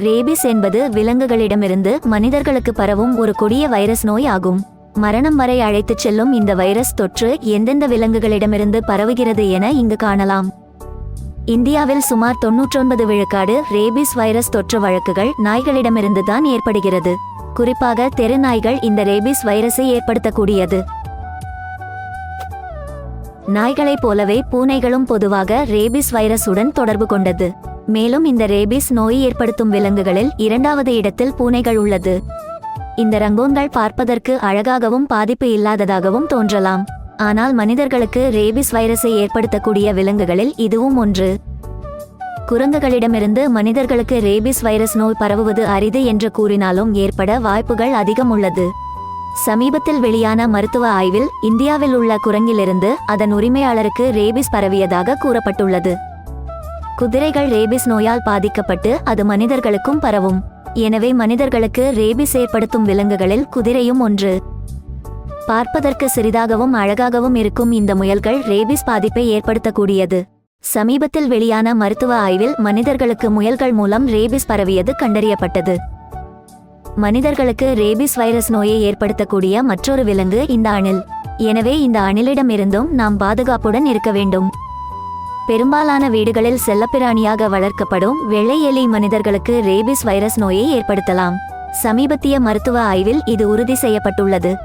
Rabies என்பது விலங்குகளிடமிருந்து மனிதர்களுக்கு பரவும் ஒரு கொடிய வைரஸ் நோய் ஆகும். மரணம் வரை அழைத்துச் செல்லும் இந்த வைரஸ் தொற்று எந்தெந்த விலங்குகளிடமிருந்து பரவுகிறது என இங்கு காணலாம். இந்தியாவில் சுமார் தொன்னூற்றொன்பது விழுக்காடு ரேபிஸ் வைரஸ் தொற்று வழக்குகள் நாய்களிடமிருந்து தான் ஏற்படுகிறது. குறிப்பாக தெரு நாய்கள் இந்த ரேபிஸ் வைரஸை ஏற்படுத்தக்கூடியது. நாய்களைப் போலவே பூனைகளும் பொதுவாக ரேபிஸ் வைரஸுடன் தொடர்பு கொண்டது. மேலும் இந்த ரேபிஸ் நோய் ஏற்படுத்தும் விலங்குகளில் இரண்டாவது இடத்தில் பூனைகள் உள்ளது. இந்த ரங்கோன்கள் பார்ப்பதற்கு அழகாகவும் பாதிப்பு இல்லாததாகவும் தோன்றலாம். ஆனால் மனிதர்களுக்கு ரேபிஸ் வைரஸை ஏற்படுத்தக்கூடிய விலங்குகளில் இதுவும் ஒன்று. குரங்குகளிடமிருந்து மனிதர்களுக்கு ரேபிஸ் வைரஸ் நோய் பரவுவது அரிது என்று கூறினாலும் ஏற்பட வாய்ப்புகள் அதிகம் உள்ளது. சமீபத்தில் வெளியான மருத்துவ ஆய்வில் இந்தியாவில் உள்ள குரங்கிலிருந்து அதன் உரிமையாளருக்கு ரேபிஸ் பரவியதாக கூறப்பட்டுள்ளது. குதிரைகள் ரேபிஸ் நோயால் பாதிக்கப்பட்டு அது மனிதர்களுக்கும் பரவும். எனவே மனிதர்களுக்கு ரேபிஸ் ஏற்படுத்தும் விலங்குகளில் குதிரையும் ஒன்று. பார்ப்பதற்கு சிறிதாகவும் அழகாகவும் இருக்கும் இந்த முயல்கள் ரேபிஸ் பாதிப்பை ஏற்படுத்தக்கூடியது. சமீபத்தில் வெளியான மருத்துவ ஆய்வில் மனிதர்களுக்கு முயல்கள் மூலம் ரேபிஸ் பரவியது கண்டறியப்பட்டது. மனிதர்களுக்கு ரேபிஸ் வைரஸ் நோயை ஏற்படுத்தக்கூடிய மற்றொரு விலங்கு இந்த அணில். எனவே இந்த அணிலிடமிருந்தும் நாம் பாதுகாப்புடன் இருக்க வேண்டும். பெரும்பாலான வீடுகளில் செல்லப்பிராணியாக வளர்க்கப்படும் வெள்ளை எலி மனிதர்களுக்கு ரேபிஸ் வைரஸ் நோயை ஏற்படுத்தலாம். சமீபத்திய மருத்துவ ஆய்வில் இது உறுதி செய்யப்பட்டுள்ளது.